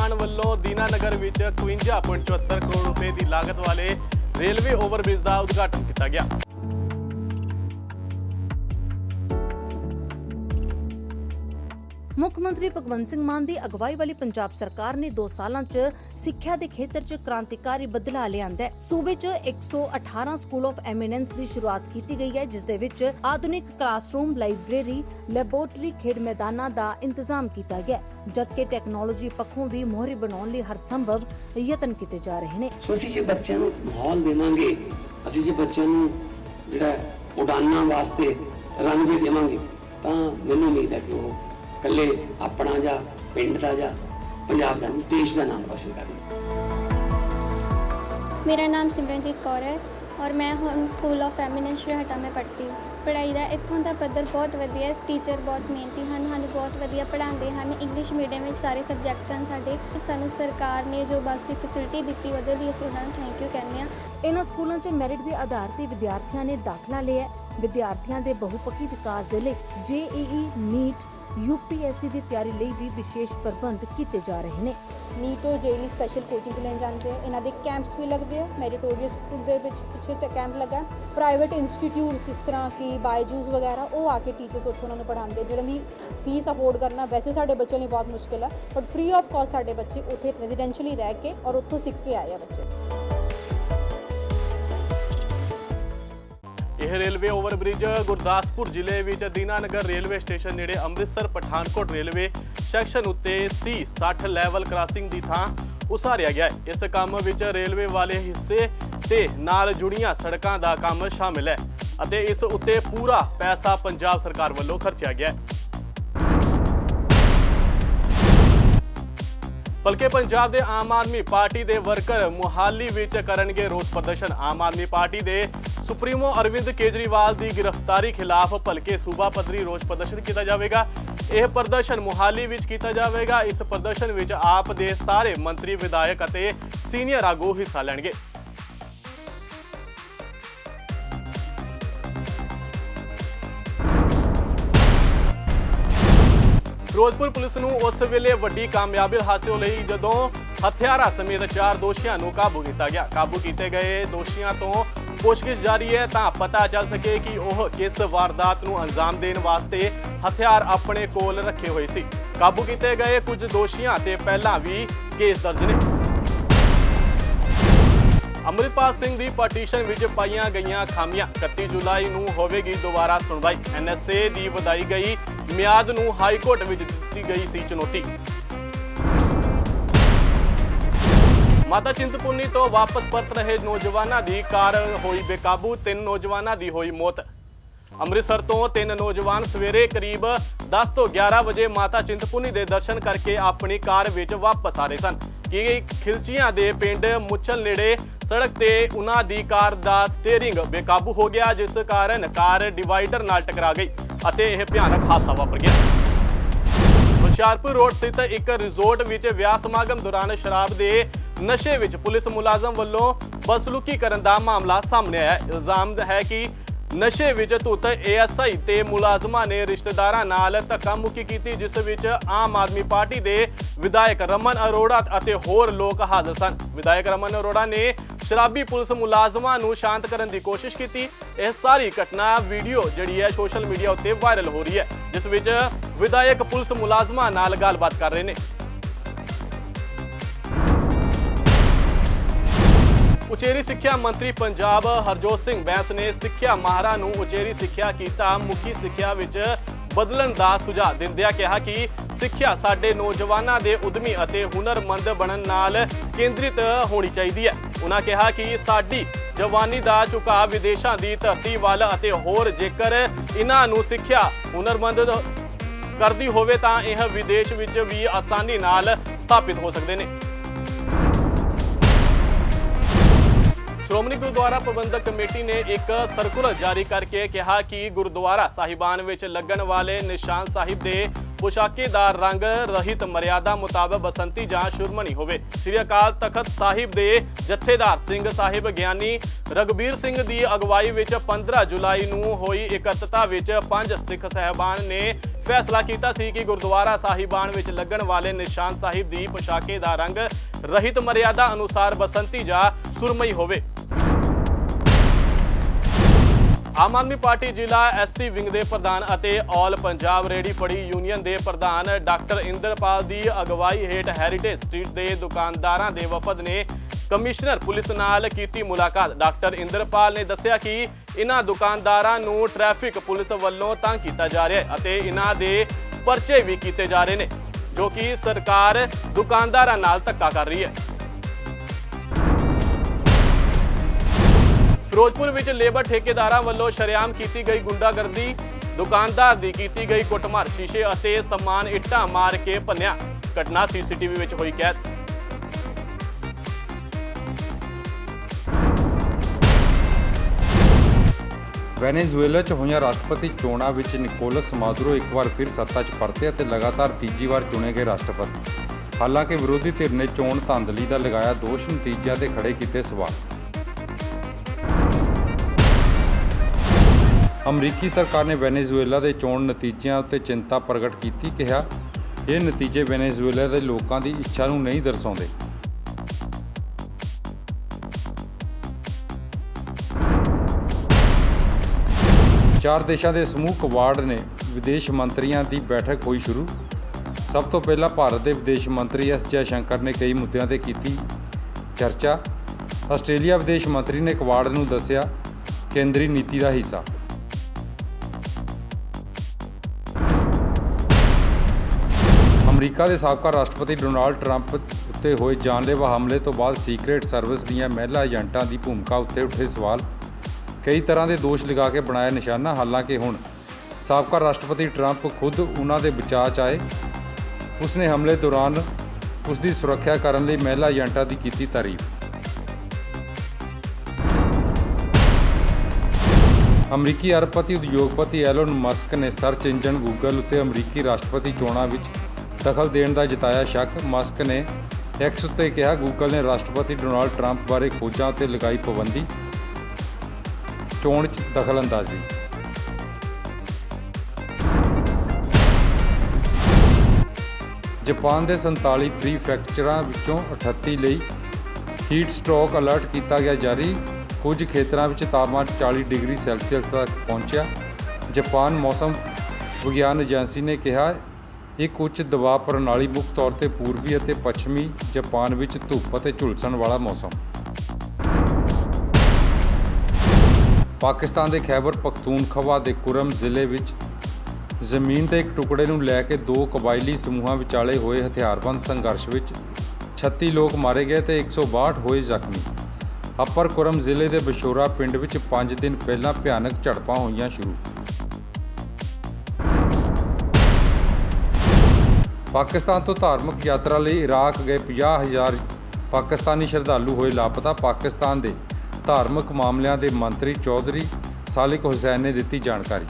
ਨਿਰਮਾਣ ਵੱਲੋਂ ਦੀਨਾਨਗਰ ਵਿੱਚ 51.74 ਕਰੋੜ ਰੁਪਏ ਦੀ ਲਾਗਤ ਵਾਲੇ ਰੇਲਵੇ ਓਵਰਬ੍ਰਿਜ ਦਾ ਉਦਘਾਟਨ ਕੀਤਾ ਗਿਆ। ਮੁੱਖ ਮੰਤਰੀ ਭਗਵੰਤ ਸਿੰਘ ਮਾਨ ਦੀ ਅਗਵਾਈ ਵਾਲੀ ਪੰਜਾਬ ਸਰਕਾਰ ਨੇ 2 ਸਾਲਾਂ 'ਚ ਸਿੱਖਿਆ ਦੇ ਖੇਤਰ 'ਚ ਕ੍ਰਾਂਤੀਕਾਰੀ ਬਦਲਾਅ ਲਿਆਂਦਾ ਹੈ। ਸੂਬੇ 'ਚ 118 ਸਕੂਲ ਆਫ ਐਮੀਨੈਂਸ ਦੀ ਸ਼ੁਰੂਆਤ ਕੀਤੀ ਗਈ ਹੈ ਜਿਸ ਦੇ ਵਿੱਚ ਆਧੁਨਿਕ ਕਲਾਸਰੂਮ ਲਾਇਬ੍ਰੇਰੀ ਲੈਬੋਰੇਟਰੀ ਖੇਡ ਮੈਦਾਨਾਂ ਦਾ ਇੰਤਜ਼ਾਮ ਕੀਤਾ ਗਿਆ ਜਦਕਿ ਟੈਕਨੋਲੋਜੀ ਪੱਖੋਂ ਵੀ ਮੋਹਰੀ ਬਣਾਉਣ ਲਈ ਹਰ ਸੰਭਵ ਯਤਨ ਕੀਤੇ ਜਾ ਰਹੇ ਨੇ। ਸੋ ਅਸੀਂ ਜੇ ਬੱਚਿਆਂ ਨੂੰ ਮਾਹੌਲ ਦੇਵਾਂਗੇ, ਅਸੀਂ ਜੇ ਬੱਚਿਆਂ ਨੂੰ ਜਿਹੜਾ ਉਡਾਨਾਂ ਵਾਸਤੇ ਰਨਵੇ ਦੇਵਾਂਗੇ, ਤਾਂ ਮੈਨੂੰ ਉਮੀਦ ਹੈ ਕਿ ਉਹ ਇਕੱਲੇ ਆਪਣਾ ਜਾਂ ਪਿੰਡ ਦਾ ਜਾਂ ਪੰਜਾਬ ਦਾ ਨਹੀਂ ਦੇਸ਼ ਦਾ ਨਾਮ ਰੋਸ਼ਨ ਕਰਨਾ। ਮੇਰਾ ਨਾਮ ਸਿਮਰਨਜੀਤ ਕੌਰ ਹੈ ਔਰ ਮੈਂ ਹੁਣ ਸਕੂਲ ਆਫ ਫੈਮਿਨਿਨ ਸ਼੍ਰੀਹਟਾ ਮੈਂ ਪੜ੍ਹਦੀ ਪੜ੍ਹਾਈ ਦਾ ਇੱਥੋਂ ਦਾ ਪੱਧਰ ਬਹੁਤ ਵਧੀਆ ਹੈ। ਟੀਚਰ ਬਹੁਤ ਮਿਹਨਤੀ ਹਨ ਸਾਨੂੰ ਬਹੁਤ ਵਧੀਆ ਪੜ੍ਹਾਉਂਦੇ ਹਨ। ਇੰਗਲਿਸ਼ ਮੀਡੀਅਮ ਵਿੱਚ ਸਾਰੇ ਸਬਜੈਕਟ ਹਨ ਸਾਡੇ। ਸਾਨੂੰ ਸਰਕਾਰ ਨੇ ਜੋ ਬੱਸ ਦੀ ਫੈਸਿਲਿਟੀ ਦਿੱਤੀ ਉਹਦੇ ਲਈ ਅਸੀਂ ਉਹਨਾਂ ਨੂੰ ਥੈਂਕ ਯੂ ਕਹਿੰਦੇ ਹਾਂ। ਇਹਨਾਂ ਸਕੂਲਾਂ 'ਚ ਮੈਰਿਟ ਦੇ ਆਧਾਰ ਤੇ ਵਿਦਿਆਰਥੀਆਂ ਨੇ ਦਾਖਲਾ ਲਿਆ ਵਿਦਿਆਰਥੀਆਂ ਦੇ ਬਹੁਪੱਖੀ ਵਿਕਾਸ ਦੇ ਲਈ ਜੇਈਈ, ਨੀਟ, ਯੂਪੀਐਸਸੀ ਦੀ ਤਿਆਰੀ ਲਈ ਵੀ ਵਿਸ਼ੇਸ਼ ਪ੍ਰਬੰਧ ਕੀਤੇ ਜਾ ਰਹੇ ਨੇ। ਨੀਟ ਔਰ ਜੇਈ ਸਪੈਸ਼ਲ ਕੋਚਿੰਗ ਲੈਣ ਜਾਂਦੇ ਆ। ਇਹਨਾਂ ਦੇ ਕੈਂਪਸ ਵੀ ਲੱਗਦੇ ਆ। ਮੈਰੀਟੋਰੀਅਸ ਸਕੂਲ ਦੇ ਵਿੱਚ ਪਿੱਛੇ ਤੇ ਕੈਂਪ ਲੱਗਾ। ਪ੍ਰਾਈਵੇਟ ਇੰਸਟੀਟਿਊਟਸ ਇਸ ਤਰ੍ਹਾਂ ਕਿ ਬਾਇਜੂਸ ਵਗੈਰਾ, ਉਹ ਆ ਕੇ ਟੀਚਰਸ ਉੱਥੇ ਉਹਨਾਂ ਨੂੰ ਪੜ੍ਹਾਉਂਦੇ ਜਿਹਨਾਂ ਦੀ ਫੀਸ ਅਫੋਰਡ ਕਰਨਾ ਵੈਸੇ ਸਾਡੇ ਬੱਚਿਆਂ ਲਈ ਬਹੁਤ ਮੁਸ਼ਕਿਲ ਆ ਬਟ ਫ੍ਰੀ ਆਫ ਕਾਸਟ ਸਾਡੇ ਬੱਚੇ ਉੱਥੇ ਰੈਜ਼ੀਡੈਂਸ਼ੀਅਲੀ ਰਹਿ ਕੇ ਔਰ ਉੱਥੋਂ ਸਿੱਖ ਕੇ ਆਏ ਆ ਬੱਚੇ। ਇਹ ਰੇਲਵੇ ਓਵਰਬ੍ਰਿਜ ਗੁਰਦਾਸਪੁਰ ਜ਼ਿਲ੍ਹੇ ਵਿੱਚ ਦੀਨਾਨਗਰ ਰੇਲਵੇ ਸਟੇਸ਼ਨ ਨੇੜੇ ਅੰਮ੍ਰਿਤਸਰ ਪਠਾਨਕੋਟ ਰੇਲਵੇ ਸੈਕਸ਼ਨ ਉੱਤੇ ਸੀ 60 ਲੈਵਲ ਕ੍ਰਾਸਿੰਗ ਦੀ ਥਾਂ ਉਸਾਰਿਆ ਗਿਆ ਹੈ। ਇਸ ਕੰਮ ਵਿੱਚ ਰੇਲਵੇ ਵਾਲੇ ਹਿੱਸੇ ਤੇ ਨਾਲ ਜੁੜੀਆਂ ਸੜਕਾਂ ਦਾ ਕੰਮ ਸ਼ਾਮਿਲ ਹੈ ਅਤੇ ਇਸ ਉੱਤੇ ਪੂਰਾ ਪੈਸਾ ਪੰਜਾਬ ਸਰਕਾਰ ਵੱਲੋਂ ਖਰਚਿਆ ਗਿਆ ਹੈ। ਬਲਕਿ ਪੰਜਾਬ ਦੇ ਆਮ ਆਦਮੀ ਪਾਰਟੀ ਦੇ ਵਰਕਰ ਮੁਹਾਲੀ ਵਿੱਚ ਕਰਨਗੇ ਰੋਸ ਪ੍ਰਦਰਸ਼ਨ। ਆਮ ਆਦਮੀ ਪਾਰਟੀ ਦੇ ਸੁਪਰੀਮੋ ਅਰਵਿੰਦ ਕੇਜਰੀਵਾਲ ਦੀ ਗ੍ਰਿਫਤਾਰੀ ਖਿਲਾਫ ਭਲਕੇ ਸੂਬਾ ਪੱਧਰੀ ਰੋਸ ਪ੍ਰਦਰਸ਼ਨ ਕੀਤਾ ਜਾਵੇਗਾ। ਇਹ ਪ੍ਰਦਰਸ਼ਨ ਮੁਹਾਲੀ ਵਿੱਚ ਕੀਤਾ ਜਾਵੇਗਾ। ਇਸ ਪ੍ਰਦਰਸ਼ਨ ਵਿੱਚ ਆਪ ਦੇ ਸਾਰੇ ਮੰਤਰੀ, ਵਿਧਾਇਕ ਅਤੇ ਸੀਨੀਅਰ ਆਗੂ ਹਿੱਸਾ ਲੈਣਗੇ। ਫਿਰੋਜ਼ਪੁਰ ਪੁਲਿਸ ਨੂੰ ਉਸ ਵੇਲੇ ਵੱਡੀ ਕਾਮਯਾਬੀ ਹਾਸਲ ਹੋਈ ਜਦੋਂ ਹਥਿਆਰਾਂ ਸਮੇਤ ਚਾਰ ਦੋਸ਼ੀਆਂ ਨੂੰ ਕਾਬੂ ਕੀਤਾ ਗਿਆ। ਕਾਬੂ ਕੀਤੇ ਗਏ ਦੋਸ਼ੀਆਂ ਤੋਂ ਪੁੱਛਗਿੱਛ ਜਾਰੀ ਹੈ ਤਾਂ ਪਤਾ ਚੱਲ ਸਕੇ ਕਿ ਉਹ ਕਿਸ ਵਾਰਦਾਤ ਨੂੰ ਅੰਜਾਮ ਦੇਣ ਵਾਸਤੇ ਹਥਿਆਰ ਆਪਣੇ ਕੋਲ ਰੱਖੇ ਹੋਏ ਸੀ। ਕਾਬੂ ਕੀਤੇ ਗਏ ਕੁਝ ਦੋਸ਼ੀਆਂ ਤੇ ਪਹਿਲਾਂ ਵੀ ਕੇਸ ਦਰਜ ਨੇ। ਅੰਮ੍ਰਿਤਪਾਲ ਸਿੰਘ ਦੀ ਪਟੀਸ਼ਨ ਵਿੱਚ ਪਾਈਆਂ ਗਈਆਂ ਖਾਮੀਆਂ। 31 ਜੁਲਾਈ ਨੂੰ ਹੋਵੇਗੀ ਦੁਬਾਰਾ ਸੁਣਵਾਈ। ਐਨਐਸਏ ਦੀ ਵਧਾਈ ਗਈ ਮਿਆਦ ਨੂੰ ਹਾਈ ਕੋਰਟ ਵਿੱਚ ਦਿੱਤੀ ਗਈ ਸੀ ਚੁਣੌਤੀ। ਮਾਤਾ ਚਿੰਤਪੁਰਨੀ ਤੋਂ ਵਾਪਸ ਪਰਤ ਰਹੇ ਨੌਜਵਾਨਾਂ ਦੀ ਕਾਰ ਹੋਈ ਬੇਕਾਬੂ, ਤਿੰਨ ਨੌਜਵਾਨਾਂ ਦੀ ਹੋਈ ਮੌਤ। ਅੰਮ੍ਰਿਤਸਰ ਤੋਂ ਤਿੰਨ ਨੌਜਵਾਨ ਸਵੇਰੇ ਕਰੀਬ 10 ਤੋਂ 11 ਵਜੇ ਮਾਤਾ ਚਿੰਤਪੁਰਨੀ ਦੇ ਦਰਸ਼ਨ ਕਰਕੇ ਆਪਣੀ ਕਾਰ ਵਿੱਚ ਵਾਪਸ ਆ ਰਹੇ ਸਨ। ਕਿ ਖਿਲਚੀਆਂ ਦੇ ਪਿੰਡ ਮੁੱਛਲ ਨੇੜੇ ਸੜਕ ਤੇ ਉਹਨਾਂ ਦੀ ਕਾਰ ਦਾ ਸਟੀਅਰਿੰਗ ਬੇਕਾਬੂ ਹੋ ਗਿਆ, ਜਿਸ ਕਾਰਨ ਕਾਰ ਡਿਵਾਈਡਰ ਨਾਲ ਟਕਰਾ ਗਈ। ਅਤੇ ਇਹ ਭਿਆਨਕ ਹਾਦਸਾ ਵਾਪਰ ਗਿਆ। ਹੁਸ਼ਿਆਰਪੁਰ ਰੋਡ ਸਥਿਤ ਇੱਕ ਰਿਜ਼ੋਰਟ ਵਿੱਚ ਵਿਆਹ ਸਮਾਗਮ ਦੌਰਾਨ ਸ਼ਰਾਬ ਦੇ ਨਸ਼ੇ ਵਿੱਚ ਪੁਲਿਸ ਮੁਲਾਜ਼ਮ ਵੱਲੋਂ ਬਸਲੂਕੀ ਕਰਨ ਦਾ ਮਾਮਲਾ ਸਾਹਮਣੇ ਆਇਆ। ਇਲਜ਼ਾਮ ਹੈ ਕਿ ਨਸ਼ੇ ਵਿੱਚ ਧੁੱਤ ਏਐਸਆਈ ਤੇ ਮੁਲਾਜ਼ਮਾਂ ਨੇ ਰਿਸ਼ਤੇਦਾਰਾਂ ਨਾਲ ਧੱਕਾਮੁੱਕੀ ਕੀਤੀ, ਜਿਸ ਵਿੱਚ ਆਮ ਆਦਮੀ ਪਾਰਟੀ ਦੇ ਵਿਧਾਇਕ ਰਮਨ ਅਰੋੜਾ ਅਤੇ ਹੋਰ ਲੋਕ ਹਾਜ਼ਰ ਸਨ। ਵਿਧਾਇਕ ਰਮਨ ਅਰੋੜਾ ਨੇ ਸ਼ਰਾਬੀ ਪੁਲਿਸ ਮੁਲਾਜ਼ਮਾਂ ਨੂੰ ਸ਼ਾਂਤ ਕਰਨ ਦੀ ਕੋਸ਼ਿਸ਼ ਕੀਤੀ। ਇਹ ਸਾਰੀ ਘਟਨਾ ਵੀਡੀਓ ਜਿਹੜੀ ਹੈ ਸੋਸ਼ਲ ਮੀਡੀਆ ਉੱਤੇ ਵਾਇਰਲ ਹੋ ਰਹੀ ਹੈ, ਜਿਸ ਵਿੱਚ ਵਿਧਾਇਕ ਪੁਲਿਸ ਮੁਲਾਜ਼ਮਾਂ ਨਾਲ ਗੱਲਬਾਤ ਕਰ ਰਹੇ ਨੇ। ਉਚੇਰੀ ਸਿੱਖਿਆ ਮੰਤਰੀ ਪੰਜਾਬ ਹਰਜੋਤ ਸਿੰਘ ਬੈਂਸ ਨੇ ਸਿੱਖਿਆ ਮਾਹਰਾਂ ਨੂੰ ਉਚੇਰੀ ਸਿੱਖਿਆ ਕੀਤਾ, ਮੁਖੀ ਸਿੱਖਿਆ ਵਿੱਚ ਬਦਲਣ ਦਾ ਸੁਝਾਅ ਦਿੰਦਿਆਂ ਕਿਹਾ ਕਿ ਸਿੱਖਿਆ ਸਾਡੇ ਨੌਜਵਾਨਾਂ ਦੇ ਉਦਮੀ ਅਤੇ ਹੁਨਰਮੰਦ ਬਣਨ ਨਾਲ ਕੇਂਦਰਿਤ ਹੋਣੀ ਚਾਹੀਦੀ ਹੈ। ਉਹਨਾਂ ਕਿਹਾ ਕਿ ਸਾਡੀ ਜਵਾਨੀ ਦਾ ਝੁਕਾਅ ਵਿਦੇਸ਼ਾਂ ਦੀ ਧਰਤੀ ਵੱਲ ਅਤੇ ਹੋਰ ਜੇਕਰ ਇਹਨਾਂ ਨੂੰ ਸਿੱਖਿਆ ਹੁਨਰਮੰਦ ਕਰਦੀ ਹੋਵੇ ਤਾਂ ਇਹ ਵਿਦੇਸ਼ ਵਿੱਚ ਵੀ ਆਸਾਨੀ ਨਾਲ ਸਥਾਪਿਤ ਹੋ ਸਕਦੇ ਨੇ। ਸ਼੍ਰੋਮਣੀ ਗੁਰਦੁਆਰਾ ਪ੍ਰਬੰਧਕ ਕਮੇਟੀ ਨੇ ਇੱਕ ਸਰਕੂਲਰ ਜਾਰੀ ਕਰਕੇ ਕਿਹਾ ਕਿ ਗੁਰਦੁਆਰਾ ਸਾਹਿਬਾਨ ਵਿੱਚ ਲੱਗਣ ਵਾਲੇ ਨਿਸ਼ਾਨ ਸਾਹਿਬ ਦੇ ਪੁਸ਼ਾਕੇ ਦਾ ਰੰਗ ਰਹਿਤ ਮਰਿਆਦਾ ਮੁਤਾਬਕ ਬਸੰਤੀ ਜਾਂ ਸ਼ੁਰਮਣੀ ਹੋਵੇ। ਸ੍ਰੀ ਅਕਾਲ ਤਖਤ ਸਾਹਿਬ ਦੇ ਜਥੇਦਾਰ ਸਿੰਘ ਸਾਹਿਬ ਗਿਆਨੀ ਰਗਬੀਰ ਸਿੰਘ ਦੀ ਅਗਵਾਈ ਵਿੱਚ 15 ਜੁਲਾਈ ਨੂੰ ਹੋਈ ਇਕੱਤਰਤਾ ਵਿੱਚ ਪੰਜ ਸਿੱਖ ਸਹਿਬਾਨ ਨੇ ਫੈਸਲਾ ਕੀਤਾ ਸੀ ਕਿ ਗੁਰਦੁਆਰਾ ਸਾਹਿਬਾਨ ਵਿੱਚ ਲੱਗਣ ਵਾਲੇ ਨਿਸ਼ਾਨ ਸਾਹਿਬ ਦੀ ਪੁਸ਼ਾਕੇ ਦਾ ਰੰਗ ਰਹਿਤ ਮਰਿਆਦਾ ਅਨੁਸਾਰ ਬਸੰਤੀ ਜਾਂ ਸੁਰਮਈ ਹੋਵੇ। ਆਮ ਆਦਮੀ ਪਾਰਟੀ ਜ਼ਿਲ੍ਹਾ ਐਸਸੀ ਵਿੰਗ ਦੇ ਪ੍ਰਧਾਨ ਅਤੇ ਆਲ ਪੰਜਾਬ ਰੇੜੀ ਫੜੀ ਯੂਨੀਅਨ ਦੇ ਪ੍ਰਧਾਨ ਡਾਕਟਰ ਇੰਦਰਪਾਲ ਦੀ ਅਗਵਾਈ ਹੇਠ ਹੈਰੀਟੇਜ ਸਟਰੀਟ ਦੇ ਦੁਕਾਨਦਾਰਾਂ ਦੇ ਵਫਦ ਨੇ ਕਮਿਸ਼ਨਰ ਪੁਲਿਸ ਨਾਲ ਕੀਤੀ ਮੁਲਾਕਾਤ। ਡਾਕਟਰ ਇੰਦਰਪਾਲ ਨੇ ਦੱਸਿਆ ਕਿ ਇਹਨਾਂ ਦੁਕਾਨਦਾਰਾਂ ਨੂੰ ਟ੍ਰੈਫਿਕ ਪੁਲਿਸ ਵੱਲੋਂ ਤੰਗ ਕੀਤਾ ਜਾ ਰਿਹਾ ਹੈ ਅਤੇ ਇਹਨਾਂ ਦੇ ਪਰਚੇ ਵੀ ਕੀਤੇ ਜਾ ਰਹੇ ਨੇ, ਜੋ ਕਿ ਸਰਕਾਰ ਦੁਕਾਨਦਾਰਾਂ ਨਾਲ ਧੱਕਾ ਕਰ ਰਹੀ ਹੈ। ਫਿਰੋਜ਼ਪੁਰ ਵਿੱਚ ਲੇਬਰ ਠੇਕੇਦਾਰਾਂ ਵੱਲੋਂ ਸ਼ਰੇਆਮ ਕੀਤੀ ਗਈ ਗੁੰਡਾਗਰਦੀ, ਦੁਕਾਨਦਾਰ ਦੀ ਕੀਤੀ ਗਈ ਕੁੱਟਮਾਰ, ਸ਼ੀਸ਼ੇ ਅਤੇ ਸਮਾਨ ਇੱਟਾਂ ਮਾਰ ਕੇ ਭੰਨਿਆ। ਘਟਨਾ ਸੀਸੀਟੀਵੀ ਵਿੱਚ ਹੋਈ ਕੈਦ। ਵੈਨੇਜ਼ੁਏਲਾ 'ਚ ਹੋਈਆਂ ਰਾਸ਼ਟਰਪਤੀ ਚੋਣਾਂ ਵਿੱਚ ਨਿਕੋਲਸ ਮਾਦੁਰੋ ਇੱਕ ਵਾਰ ਫਿਰ ਸੱਤਾ 'ਚ ਪਰਤੇ ਅਤੇ ਲਗਾਤਾਰ ਤੀਜੀ ਵਾਰ ਚੁਣੇ ਗਏ ਰਾਸ਼ਟਰਪਤੀ। ਹਾਲਾਂਕਿ ਵਿਰੋਧੀ ਧਿਰ ਨੇ ਚੋਣ ਧਾਂਦਲੀ ਦਾ ਲਗਾਇਆ ਦੋਸ਼, ਨਤੀਜਿਆਂ ਤੇ ਖੜੇ ਕੀਤੇ ਸਵਾਲ। ਅਮਰੀਕੀ ਸਰਕਾਰ ਨੇ ਵੈਨੇਜ਼ੁਏਲਾ ਦੇ ਚੋਣ ਨਤੀਜਿਆਂ ਉੱਤੇ ਚਿੰਤਾ ਪ੍ਰਗਟ ਕੀਤੀ, ਕਿਹਾ, ਇਹ ਨਤੀਜੇ ਵੈਨੇਜ਼ੁਏਲਾ ਦੇ ਲੋਕਾਂ ਦੀ ਇੱਛਾ ਨੂੰ ਨਹੀਂ ਦਰਸਾਉਂਦੇ। ਚਾਰ ਦੇਸ਼ਾਂ ਦੇ ਸਮੂਹ ਕੁਆਡ ਨੇ ਵਿਦੇਸ਼ ਮੰਤਰੀਆਂ ਦੀ ਬੈਠਕ ਹੋਈ ਸ਼ੁਰੂ। ਸਭ ਤੋਂ ਪਹਿਲਾਂ ਭਾਰਤ ਦੇ ਵਿਦੇਸ਼ ਮੰਤਰੀ ਐਸ ਜੈਸ਼ੰਕਰ ਨੇ ਕਈ ਮੁੱਦਿਆਂ ਤੇ ਕੀਤੀ ਚਰਚਾ। ਆਸਟ੍ਰੇਲੀਆ ਵਿਦੇਸ਼ ਮੰਤਰੀ ਨੇ ਕੁਆਡ ਨੂੰ ਦੱਸਿਆ, ਕੇਂਦਰੀ ਨੀਤੀ ਦਾ ਹਿੱਸਾ। ਅਮਰੀਕਾ ਦੇ ਸਾਬਕਾ ਰਾਸ਼ਟਰਪਤੀ ਡੋਨਾਲਡ ਟਰੰਪ ਉੱਤੇ ਹੋਏ ਜਾਨਲੇਵਾ ਹਮਲੇ ਤੋਂ ਬਾਅਦ ਸੀਕ੍ਰੇਟ ਸਰਵਿਸ ਦੀਆਂ ਮਹਿਲਾ ਏਜੰਟਾਂ ਦੀ ਭੂਮਿਕਾ ਉੱਤੇ ਉੱਠੇ ਸਵਾਲ। ਕਈ ਤਰ੍ਹਾਂ ਦੇ ਦੋਸ਼ ਲਗਾ ਕੇ ਬਣਾਇਆ ਨਿਸ਼ਾਨਾ, ਹਾਲਾਂਕਿ ਹੁਣ ਸਾਬਕਾ ਰਾਸ਼ਟਰਪਤੀ ਟਰੰਪ ਖੁਦ ਉਹਨਾਂ ਦੇ ਬਚਾਅ 'ਚ ਆਏ। ਉਸ ਨੇ ਹਮਲੇ ਦੌਰਾਨ ਉਸ ਦੀ ਸੁਰੱਖਿਆ ਕਰਨ ਲਈ ਮਹਿਲਾ ਏਜੰਟਾਂ ਦੀ ਕੀਤੀ ਤਾਰੀਫ। ਅਮਰੀਕੀ ਅਰਬਪਤੀ ਉਦਯੋਗਪਤੀ ਐਲਨ ਮਸਕ ਨੇ ਸਰਚ ਇੰਜਨ ਗੂਗਲ ਉੱਤੇ ਅਮਰੀਕੀ ਰਾਸ਼ਟਰਪਤੀ ਚੋਣਾਂ ਵਿੱਚ ਦਖਲ ਦੇਣ ਦਾ ਜਤਾਇਆ ਸ਼ੱਕ, ਮਸਕ ਨੇ ਐਕਸ ਉੱਤੇ ਕਿਹਾ ਗੂਗਲ ਨੇ ਰਾਸ਼ਟਰਪਤੀ ਡੋਨਾਲਡ ਟਰੰਪ ਬਾਰੇ ਖੋਜਾਂ ਤੇ ਲਗਾਈ ਪਾਬੰਦੀ, ਚੋਣ 'ਚ ਦਖਲਅੰਦਾਜ਼ੀ। ਜਾਪਾਨ ਦੇ 47 ਪ੍ਰੀਫੈਕਚਰਾਂ ਵਿੱਚੋਂ 38 ਲਈ ਹੀਟ ਸਟ੍ਰੋਕ ਅਲਰਟ ਕੀਤਾ ਗਿਆ ਜਾਰੀ। ਕੁਝ ਖੇਤਰਾਂ ਵਿੱਚ ਤਾਪਮਾਨ 40 ਡਿਗਰੀ ਸੈਲਸੀਅਸ ਤੱਕ ਪਹੁੰਚਿਆ। ਜਾਪਾਨ ਮੌਸਮ ਵਿਗਿਆਨ ਏਜੰਸੀ ਨੇ ਕਿਹਾ ਇੱਕ ਉੱਚ ਦਬਾਅ ਪ੍ਰਣਾਲੀ ਮੁੱਖ ਤੌਰ ਤੇ ਪੂਰਬੀ ਅਤੇ ਪੱਛਮੀ ਜਾਪਾਨ ਵਿੱਚ ਧੁੱਪ ਅਤੇ ਝੁਲਸਣ ਵਾਲਾ ਮੌਸਮ। ਪਾਕਿਸਤਾਨ ਦੇ ਖੈਬਰ ਪਖਤੂਨਖਵਾ ਦੇ ਕੁਰਮ ਜ਼ਿਲ੍ਹੇ ਵਿੱਚ ਜ਼ਮੀਨ ਦੇ ਇੱਕ ਟੁਕੜੇ ਨੂੰ ਲੈ ਕੇ ਦੋ ਕਬਾਇਲੀ ਸਮੂਹਾਂ ਵਿਚਾਲੇ ਹੋਏ ਹਥਿਆਰਬੰਦ ਸੰਘਰਸ਼ ਵਿੱਚ 36 ਲੋਕ ਮਾਰੇ ਗਏ ਤੇ 162 ਹੋਏ ਜ਼ਖਮੀ। ਅੱਪਰ ਕੁਰਮ ਜ਼ਿਲ੍ਹੇ ਦੇ ਬਸ਼ੋਰਾ ਪਿੰਡ ਵਿੱਚ 5 ਦਿਨ ਪਹਿਲਾਂ ਭਿਆਨਕ ਝੜਪਾਂ ਹੋਈਆਂ ਸ਼ੁਰੂ। ਪਾਕਿਸਤਾਨ ਤੋਂ ਧਾਰਮਿਕ ਯਾਤਰਾ ਲਈ ਇਰਾਕ ਗਏ 50000 ਪਾਕਿਸਤਾਨੀ ਸ਼ਰਧਾਲੂ ਹੋਏ ਲਾਪਤਾ। ਪਾਕਿਸਤਾਨ ਦੇ ਧਾਰਮਿਕ ਮਾਮਲਿਆਂ ਦੇ ਮੰਤਰੀ ਚੌਧਰੀ ਸਾਲਿਕ ਹੁਸੈਨ ਨੇ ਦਿੱਤੀ ਜਾਣਕਾਰੀ।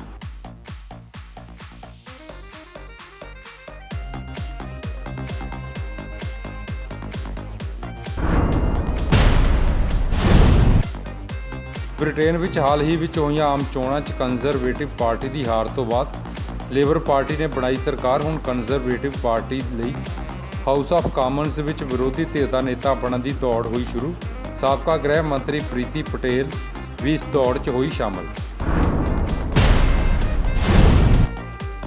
ਬ੍ਰਿਟੇਨ ਵਿੱਚ ਹਾਲ ਹੀ ਵਿੱਚ ਹੋਈਆਂ ਆਮ ਚੋਣਾਂ 'ਚ ਕੰਜ਼ਰਵੇਟਿਵ ਪਾਰਟੀ ਦੀ ਹਾਰ ਤੋਂ ਬਾਅਦ ਲੇਬਰ ਪਾਰਟੀ ਨੇ ਬਣਾਈ ਸਰਕਾਰ ਹੁਣ ਕੰਜ਼ਰਵੇਟਿਵ ਪਾਰਟੀ ਲਈ ਹਾਊਸ ਆਫ ਕਾਮਨਸ ਵਿੱਚ ਵਿਰੋਧੀ ਧਿਰ ਦਾ ਨੇਤਾ ਬਣਨ ਦੀ ਦੌੜ ਹੋਈ ਸ਼ੁਰੂ। ਸਾਬਕਾ ਗ੍ਰਹਿ ਮੰਤਰੀ ਪ੍ਰੀਤੀ ਪਟੇਲ ਵੀ ਇਸ ਦੌੜ 'ਚ ਹੋਈ ਸ਼ਾਮਲ।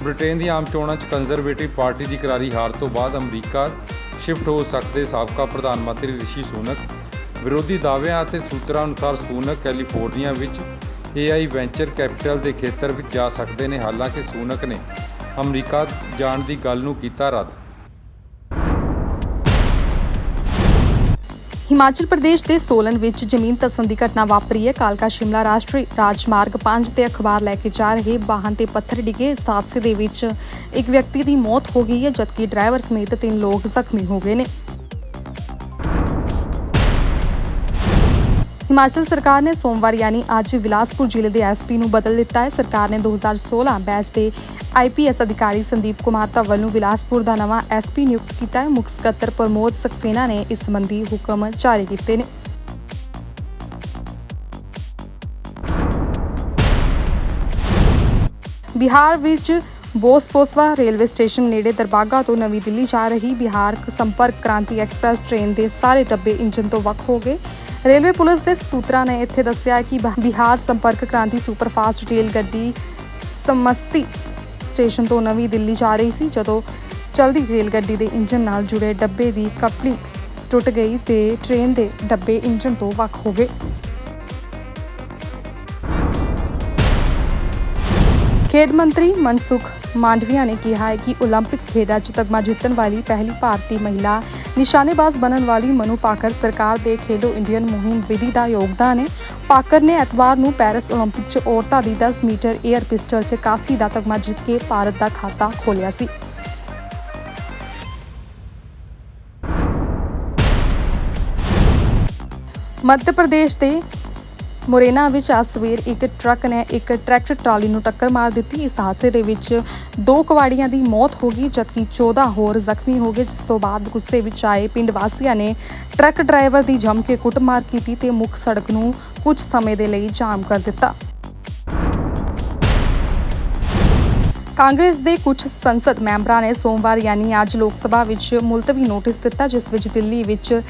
ਬ੍ਰਿਟੇਨ ਦੀ ਆਮ ਚੋਣਾਂ 'ਚ ਕੰਜ਼ਰਵੇਟਿਵ ਪਾਰਟੀ ਦੀ ਕਰਾਰੀ ਹਾਰ ਤੋਂ ਬਾਅਦ ਅਮਰੀਕਾ ਸ਼ਿਫਟ ਹੋ ਸਕਦੇ ਸਾਬਕਾ ਪ੍ਰਧਾਨ ਮੰਤਰੀ ਰਿਸ਼ੀ ਸੂਨਕ। ਵਿਰੋਧੀ ਦਾਅਵਿਆਂ ਅਤੇ ਸੂਤਰਾਂ ਅਨੁਸਾਰ ਸੂਨਕ ਕੈਲੀਫੋਰਨੀਆ ਵਿੱਚ AI ਵੈਂਚਰ ਕੈਪੀਟਲ ਦੇ ਖੇਤਰ ਵਿੱਚ ਜਾ ਸਕਦੇ ਨੇ, ਹਾਲਾਂਕਿ ਸੂਨਕ ਨੇ। ਅਮਰੀਕਾ ਜਾਣ ਦੀ ਗੱਲ ਨੂੰ ਕੀਤਾ ਰੱਦ। ਹਿਮਾਚਲ ਪ੍ਰਦੇਸ਼ ਦੇ ਸੋਲਨ ਵਿੱਚ ਜ਼ਮੀਨ ਧੱਸਣ ਦੀ ਘਟਨਾ ਵਾਪਰੀ ਹੈ। ਕਾਲਕਾ ਸ਼ਿਮਲਾ ਰਾਸ਼ਟਰੀ ਰਾਜਮਾਰਗ 5 ਤੇ ਅਖਬਾਰ ਲੈ ਕੇ ਜਾ ਰਹੇ ਵਾਹਨ ਤੇ ਪੱਥਰ ਡਿੱਗੇ। ਇਸ ਹਾਦਸੇ ਦੇ ਵਿੱਚ ਇੱਕ ਵਿਅਕਤੀ ਦੀ ਮੌਤ ਹੋ ਗਈ ਹੈ, ਜਦਕਿ ਡਰਾਈਵਰ ਸਮੇਤ ਤਿੰਨ ਲੋਕ ਜ਼ਖਮੀ ਹੋ ਗਏ ਨੇ। ਹਿਮਾਚਲ ਸਰਕਾਰ ਨੇ ਸੋਮਵਾਰ ਯਾਨੀ ਅੱਜ ਵਿਲਾਸਪੁਰ ਜ਼ਿਲ੍ਹੇ ਦੇ ਐਸਪੀ ਨੂੰ ਬਦਲ ਦਿੱਤਾ ਹੈ। ਸਰਕਾਰ ਨੇ 2016 ਬੈਚ ਦੇ ਆਈਪੀਐਸ ਅਧਿਕਾਰੀ ਸੰਦੀਪ ਕੁਮਾਰ ਧਵਲ ਨੂੰ ਵਿਲਾਸਪੁਰ ਦਾ ਨਵਾਂ ਐਸਪੀ ਨਿਯੁਕਤ ਕੀਤਾ ਹੈ। ਮੁੱਖ ਸਕੱਤਰ ਪ੍ਰਮੋਦ ਸਕਸੇਨਾ ਨੇ ਇਸ ਸੰਬੰਧੀ ਹੁਕਮ ਜਾਰੀ ਕੀਤੇ ਨੇ। ਬਿਹਾਰ ਵਿੱਚ ਬੋਸਪੋਸਵਾ ਰੇਲਵੇ ਸਟੇਸ਼ਨ ਨੇੜੇ ਦਰਬਾਗਾ ਤੋਂ ਨਵੀਂ ਦਿੱਲੀ ਜਾ ਰਹੀ ਬਿਹਾਰ ਸੰਪਰਕ ਕ੍ਰਾਂਤੀ ਐਕਸਪ੍ਰੈਸ ਟ੍ਰੇਨ ਦੇ ਸਾਰੇ ਡੱਬੇ ਇੰਜਨ ਤੋਂ ਵੱਖ ਹੋ ਗਏ। ਰੇਲਵੇ ਪੁਲਿਸ ਦੇ ਸੂਤਰਾਂ ਨੇ ਇੱਥੇ ਦੱਸਿਆ ਕਿ ਬ- ਬਿਹਾਰ ਸੰਪਰਕ ਕ੍ਰਾਂਤੀ ਸੁਪਰਫਾਸਟ ਰੇਲ ਗੱਡੀ ਸਮਸਤੀ ਸਟੇਸ਼ਨ ਤੋਂ ਨਵੀਂ ਦਿੱਲੀ ਜਾ ਰਹੀ ਸੀ ਜਦੋਂ ਚਲਦੀ ਰੇਲ ਗੱਡੀ ਦੇ ਇੰਜਨ ਨਾਲ ਜੁੜੇ ਡੱਬੇ ਦੀ ਕਪਲਿੰਗ ਟੁੱਟ ਗਈ ਤੇ ਟ੍ਰੇਨ ਦੇ ਡੱਬੇ ਇੰਜਨ ਤੋਂ ਵੱਖ ਹੋ ਗਏ ਖੇਡ ਮੰਤਰੀ ਮਨਸੁਖ ਮਾਂਡਵੀਆ ਨੇ ਕਿਹਾ ਹੈ ਕਿ 올림픽 ਖੇਡਾਂ 'ਚ ਤਗਮਾ ਜਿੱਤਣ ਵਾਲੀ ਪਹਿਲੀ ਭਾਰਤੀ ਮਹਿਲਾ ਨਿਸ਼ਾਨੇਬਾਜ਼ ਬਣਨ ਵਾਲੀ ਮਨੂ ਪਾਕਰ ਸਰਕਾਰ ਦੇ ਖੇਲੋ ਇੰਡੀਅਨ ਮੁਹਿੰਮ ਵਿਧੀ ਦਾ ਯੋਗਦਾਨ ਹੈ। ਪਾਕਰ ਨੇ ਐਤਵਾਰ ਨੂੰ ਪੈਰਿਸ 올림픽 'ਚ ਔਰਤਾਂ ਦੀ 10 ਮੀਟਰ 에ਅਰ ਪਿਸਟਲ 'ਚ ਕਾਫ਼ੀ ਦਾ ਤਗਮਾ ਜਿੱਤ ਕੇ ਭਾਰਤ ਦਾ ਖਾਤਾ ਖੋਲਿਆ ਸੀ। ਮੱਧ ਪ੍ਰਦੇਸ਼ ਦੇ ਮੋਰੇਨਾ ਵਿੱਚ ਅੱਜ ਸਵੇਰ ਇੱਕ ਟਰੱਕ ਨੇ ਇੱਕ ਟਰੈਕਟਰ ਟਰਾਲੀ ਨੂੰ ਟੱਕਰ ਮਾਰ ਦਿੱਤੀ। ਇਸ ਹਾਦਸੇ ਦੇ ਵਿੱਚ ਦੋ ਕਵਾੜੀਆਂ ਦੀ ਮੌਤ ਹੋ ਗਈ, ਜਦਕਿ 14 ਹੋਰ ਜ਼ਖਮੀ ਹੋ ਗਏ, ਜਿਸ ਤੋਂ ਬਾਅਦ ਗੁੱਸੇ ਵਿੱਚ ਆਏ ਪਿੰਡ ਵਾਸੀਆਂ ਨੇ ਟਰੱਕ ਡਰਾਈਵਰ ਦੀ ਜੰਮ ਕੇ ਕੁੱਟਮਾਰ ਕੀਤੀ ਤੇ ਮੁੱਖ ਸੜਕ ਨੂੰ ਕੁਝ ਸਮੇਂ ਦੇ ਲਈ ਜਾਮ ਕਰ ਦਿੱਤਾ। ਕਾਂਗਰਸ ਦੇ ਕੁਝ ਸੰਸਦ ਮੈਂਬਰਾਂ ਨੇ ਸੋਮਵਾਰ ਯਾਨੀ ਅੱਜ ਲੋਕ ਸਭਾ ਵਿੱਚ ਮੁਲਤਵੀ ਨੋਟਿਸ ਦਿੱਤਾ, ਜਿਸ ਵਿੱਚ ਦਿੱਲੀ ਵਿੱਚ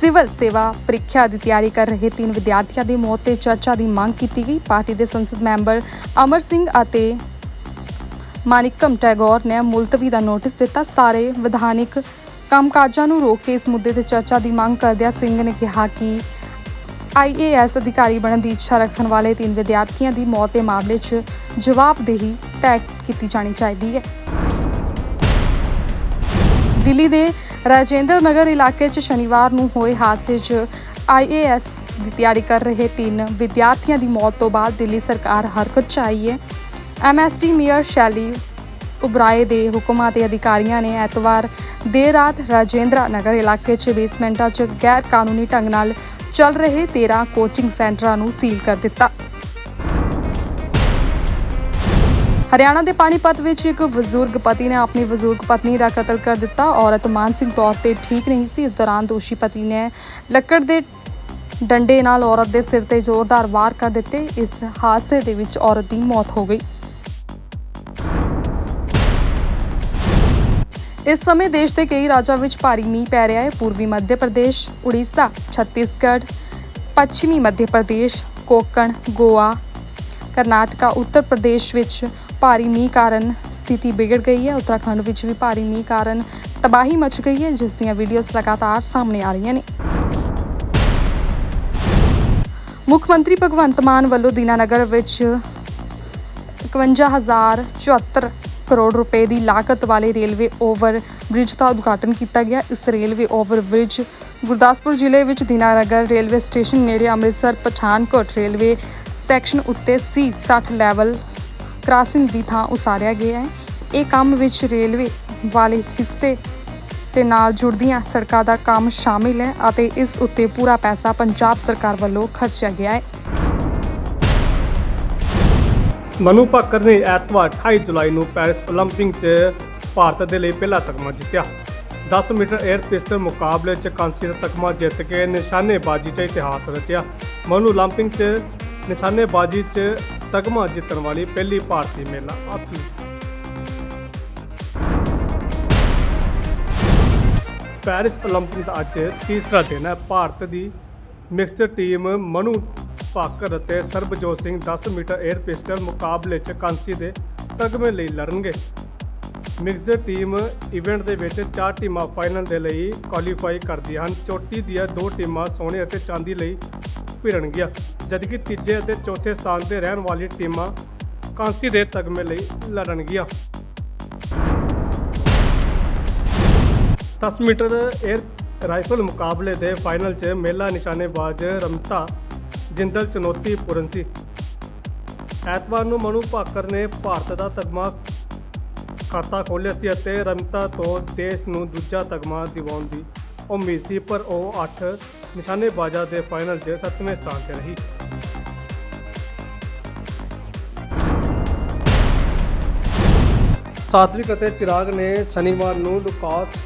ਸਿਵਲ ਸੇਵਾ ਪ੍ਰੀਖਿਆ ਦੀ ਤਿਆਰੀ ਕਰ ਰਹੇ ਤਿੰਨ ਵਿਦਿਆਰਥੀਆਂ ਦੀ ਮੌਤ ਤੇ ਚਰਚਾ ਦੀ ਮੰਗ ਕੀਤੀ ਗਈ। ਪਾਰਟੀ ਦੇ ਸੰਸਦ ਮੈਂਬਰ ਅਮਰ ਸਿੰਘ ਅਤੇ ਮਾਨਿਕਮ ਟੈਗੋਰ ਨੇ ਮੁਲਤਵੀ ਦਾ ਨੋਟਿਸ ਦਿੱਤਾ। ਸਾਰੇ ਵਿਧਾਨਿਕ ਕੰਮਕਾਜਾਂ ਨੂੰ ਰੋਕ ਕੇ ਇਸ ਮੁੱਦੇ ਤੇ ਚਰਚਾ ਦੀ ਮੰਗ ਕਰਦਿਆਂ ਸਿੰਘ ਨੇ ਕਿਹਾ ਕਿ ਆਈਏਐਸ ਅਧਿਕਾਰੀ ਬਣਨ ਦੀ ਇੱਛਾ ਰੱਖਣ ਵਾਲੇ ਤਿੰਨ ਵਿਦਿਆਰਥੀਆਂ ਦੀ ਮੌਤ ਦੇ ਮਾਮਲੇ 'ਚ ਜਵਾਬਦੇਹੀ ਤੈਅ ਕੀਤੀ ਜਾਣੀ ਚਾਹੀਦੀ ਹੈ। ਦਿੱਲੀ ਦੇ ਰਾਜੇਂਦਰ ਨਗਰ ਇਲਾਕੇ 'ਚ ਸ਼ਨੀਵਾਰ ਨੂੰ ਹੋਏ ਹਾਦਸੇ 'ਚ ਆਈਏਐਸ ਦੀ ਤਿਆਰੀ ਕਰ ਰਹੇ ਤਿੰਨ ਵਿਦਿਆਰਥੀਆਂ ਦੀ ਮੌਤ ਤੋਂ ਬਾਅਦ ਦਿੱਲੀ ਸਰਕਾਰ ਹਰਕਤ 'ਚ ਆਈ ਹੈ। ਐਮਐਸਟੀ ਮੇਅਰ ਸ਼ੈਲੀ ਉਬਰਾਏ ਦੇ ਹੁਕਮਾਂ ਤੇ ਅਧਿਕਾਰੀਆਂ ਨੇ ਐਤਵਾਰ ਦੇਰ ਰਾਤ ਰਾਜੇਂਦਰਾ ਨਗਰ ਇਲਾਕੇ 'ਚ ਬੇਸਮੈਂਟਾਂ 'ਚ ਗੈਰ ਕਾਨੂੰਨੀ ਢੰਗ ਨਾਲ ਚੱਲ ਰਹੇ 13 ਕੋਚਿੰਗ ਸੈਂਟਰਾਂ ਨੂੰ ਸੀਲ ਕਰ ਦਿੱਤਾ। ਹਰਿਆਣਾ ਦੇ ਪਾਣੀਪਤ ਵਿੱਚ ਇੱਕ ਬਜ਼ੁਰਗ ਪਤੀ ਨੇ ਆਪਣੀ ਬਜ਼ੁਰਗ ਪਤਨੀ ਦਾ ਕਤਲ ਕਰ ਦਿੱਤਾ। ਔਰਤ ਮਾਨਸਿਕ ਤੌਰ ਤੇ ਠੀਕ ਨਹੀਂ ਸੀ। ਇਸ ਦੌਰਾਨ ਦੋਸ਼ੀ ਪਤੀ ਨੇ ਲੱਕੜ ਦੇ ਡੰਡੇ ਨਾਲ ਔਰਤ ਦੇ ਸਿਰ ਤੇ ਜ਼ੋਰਦਾਰ ਵਾਰ ਕਰ ਦਿੱਤੇ। ਇਸ ਹਾਦਸੇ ਦੇ ਵਿੱਚ ਔਰਤ ਦੀ ਮੌਤ ਹੋ ਗਈ। ਇਸ ਸਮੇਂ ਦੇਸ਼ ਦੇ ਕਈ ਰਾਜਾਂ ਵਿੱਚ ਭਾਰੀ ਮੀਂਹ ਪੈ ਰਿਹਾ ਹੈ। ਪੂਰਬੀ ਮੱਧ ਪ੍ਰਦੇਸ਼, ਉੜੀਸਾ, ਛੱਤੀਸਗੜ੍ਹ, ਪੱਛਮੀ ਮੱਧ ਪ੍ਰਦੇਸ਼, ਕੋਕਣ, ਗੋਆ, ਕਰਨਾਟਕਾ, ਉੱਤਰ ਪ੍ਰਦੇਸ਼ ਵਿੱਚ ਭਾਰੀ ਮੀਂਹ ਕਾਰਨ ਸਥਿਤੀ ਵਿਗੜ ਗਈ ਹੈ। ਉੱਤਰਾਖੰਡ ਵਿੱਚ ਵੀ ਭਾਰੀ ਮੀਂਹ ਕਾਰਨ ਤਬਾਹੀ ਮਚ ਗਈ ਹੈ, ਜਿਸ ਦੀਆਂ ਵੀਡੀਓਜ਼ ਲਗਾਤਾਰ ਸਾਹਮਣੇ ਆ ਰਹੀਆਂ ਨੇ। ਮੁੱਖ ਮੰਤਰੀ ਭਗਵੰਤ ਮਾਨ ਵੱਲੋਂ ਦੀਨਾਨਗਰ ਵਿੱਚ 51074 ਕਰੋੜ ਰੁਪਏ ਦੀ ਲਾਗਤ ਵਾਲੇ ਰੇਲਵੇ ਓਵਰ ਬ੍ਰਿਜ ਦਾ ਉਦਘਾਟਨ ਕੀਤਾ ਗਿਆ। ਇਸ ਰੇਲਵੇ ਓਵਰ ਬ੍ਰਿਜ ਗੁਰਦਾਸਪੁਰ ਜ਼ਿਲ੍ਹੇ ਵਿੱਚ ਦੀਨਾਨਗਰ ਰੇਲਵੇ ਸਟੇਸ਼ਨ ਨੇੜੇ ਅੰਮ੍ਰਿਤਸਰ ਪਠਾਨਕੋਟ ਰੇਲਵੇ ਸੈਕਸ਼ਨ ਉੱਤੇ ਸੀ 60 ਲੈਵਲ ਕ੍ਰਾਸਿੰਗ ਦੀ ਥਾਂ ਉਸਾਰਿਆ ਗਿਆ ਹੈ। ਇਹ ਕੰਮ ਵਿੱਚ ਰੇਲਵੇ ਵਾਲੇ ਹਿੱਸੇ ਤੇ ਨਾਲ ਜੁੜਦੀਆਂ ਸੜਕਾਂ ਦਾ ਕੰਮ ਸ਼ਾਮਿਲ ਹੈ ਅਤੇ ਇਸ ਉੱਤੇ ਪੂਰਾ ਪੈਸਾ ਪੰਜਾਬ ਸਰਕਾਰ ਵੱਲੋਂ ਖਰਚਿਆ ਗਿਆ ਹੈ। ਮਨੂ ਭਾਕਰ ਨੇ ਐਤਵਾਰ 28 ਜੁਲਾਈ ਨੂੰ ਪੈਰਿਸ 올림픽 'ਚ ਭਾਰਤ ਦੇ ਲਈ ਪਹਿਲਾ ਤਗਮਾ ਜਿੱਤਿਆ। 10 ਮੀਟਰ 에ਅਰ ਪਿਸਟਲ ਮੁਕਾਬਲੇ 'ਚ ਕਾਂਸੀ ਦਾ ਤਗਮਾ ਜਿੱਤ ਕੇ ਨਿਸ਼ਾਨੇਬਾਜ਼ੀ 'ਚ ਇਤਿਹਾਸ ਰਚਿਆ। ਮਨੂ 올림픽 'ਚ ਨਿਸ਼ਾਨੇਬਾਜ਼ੀ 'ਚ ਤਗਮਾ ਜਿੱਤਣ ਵਾਲੀ ਪਹਿਲੀ ਭਾਰਤੀ ਮਹਿਲਾ ਐਥਲੀਟ ਪੈਰਿਸ 올림픽 ਦਾ ਅੱਜ ਤੀਸਰਾ ਦਿਨ ਹੈ। ਭਾਰਤ ਦੀ ਮਿਕਸਡ ਟੀਮ ਮਨੂ ਭਾਕਰ ਅਤੇ Sarabjot Singh 10 metre air pistol ਮੁਕਾਬਲੇ 'ਚ ਕਾਂਸੀ ਦੇ ਤਗਮੇ ਲਈ ਲੜਨਗੇ। ਮਿਕਸਡ ਟੀਮ ਇਵੈਂਟ ਦੇ ਵਿੱਚ ਚਾਰ ਟੀਮਾਂ ਫਾਈਨਲ ਦੇ ਲਈ ਕੁਆਲੀਫਾਈ ਕਰਦੀਆਂ ਹਨ। ਚੋਟੀ ਦੀਆਂ ਦੋ ਟੀਮਾਂ ਸੋਨੇ ਅਤੇ ਚਾਂਦੀ ਲਈ ਭਿੜਨਗੀਆਂ। ਜਦਕਿ ਤੀਜੇ ਅਤੇ ਚੌਥੇ ਸਥਾਨ ਤੇ ਰਹਿਣ ਵਾਲੀ ਟੀਮਾਂ ਕਾਂਸੀ ਦੇ ਤਗਮੇ ਲਈ ਲੜਨਗੀਆਂ। 10 ਮੀਟਰ 에ਅਰ ਰਾਈਫਲ ਮੁਕਾਬਲੇ ਦੇ ਫਾਈਨਲ 'ਚ ਮੇਲਾ ਨਿਸ਼ਾਨੇਬਾਜ਼ ਰਮਤਾ ਜਿੰਦਲ ਚੁਣੌਤੀਪੂਰਨ ਸੀ। ਐਤਵਾਰ ਨੂੰ ਮਨੂ ਭਾਕਰ ਨੇ ਭਾਰਤ ਦਾ ਤਗਮਾ ਖਾਤਾ ਖੋਲ੍ਹਿਆ ਸੀ ਅਤੇ ਰਮਤਾ ਤੋਂ ਦੇਸ਼ ਨੂੰ ਦੂਜਾ ਤਗਮਾ ਦਿਵਾਉਣ ਦੀ ਉਮੀਦ ਸੀ, ਪਰ ਉਹ 8 ਨਿਸ਼ਾਨੇਬਾਜ਼ਾਂ ਦੇ ਫਾਈਨਲ 'ਚ 7ਵੇਂ ਸਥਾਨ ਤੇ ਰਹੀ। ਸਾਤਵਿਕ ਅਤੇ ਚਿਰਾਗ ਨੇ ਸ਼ਨੀਵਾਰ ਨੂੰ ਲੁਕਾਸ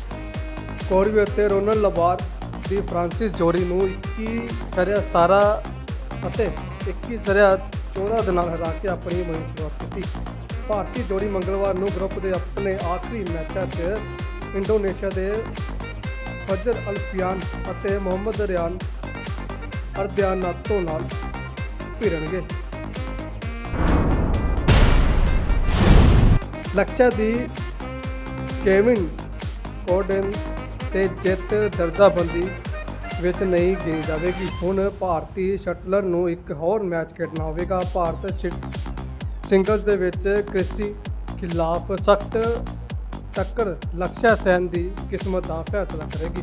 ਕੋਰਵੀ ਅਤੇ ਰੋਨਲ ਲਬਾਰ ਦੀ ਫ੍ਰਾਂਸਿਸ ਜੋਰੀ ਨੂੰ 21 ਸਰਿਆ 17 ਅਤੇ 21 ਸਰਿਆ 14 ਦੇ ਨਾਲ ਹਰਾ ਕੇ ਆਪਣੀ ਮੁਹਿੰਮ ਸ਼ੁਰੂਆਤ ਕੀਤੀ ਭਾਰਤੀ ਜੋੜੀ ਮੰਗਲਵਾਰ ਨੂੰ ਗਰੁੱਪ ਦੇ ਆਪਣੇ ਆਖਰੀ ਮੈਚਾਂ 'ਚ ਇੰਡੋਨੇਸ਼ੀਆ ਦੇ ਫਜਰ ਅਲਫਿਆਨ ਅਤੇ ਮੁਹੰਮਦ ਰਿਆਨ ਅਰਦਿਆਨਾਤੋ ਨਾਲ ਭਿੜਨਗੇ। ਲਕਸ਼ਾ ਦੀ ਕੇਵਿਨ ਕੋਡਨ ਤੇ ਜਿੱਤ ਦਰਜਾਬੰਦੀ ਵਿੱਚ ਨਹੀਂ ਗਈ ਜਾਵੇਗੀ। ਹੁਣ ਭਾਰਤੀ ਸ਼ਟਲਰ ਨੂੰ ਇੱਕ ਹੋਰ ਮੈਚ ਖੇਡਣਾ ਹੋਵੇਗਾ। ਭਾਰਤ ਸਿ- ਸਿੰਗਲਸ ਦੇ ਵਿੱਚ ਕ੍ਰਿਸਟੀ ਖਿਲਾਫ ਸਖਤ ਟੱਕਰ ਲਕਸ਼ਾ ਸੈਨ ਦੀ ਕਿਸਮਤ ਦਾ ਫੈਸਲਾ ਕਰੇਗੀ।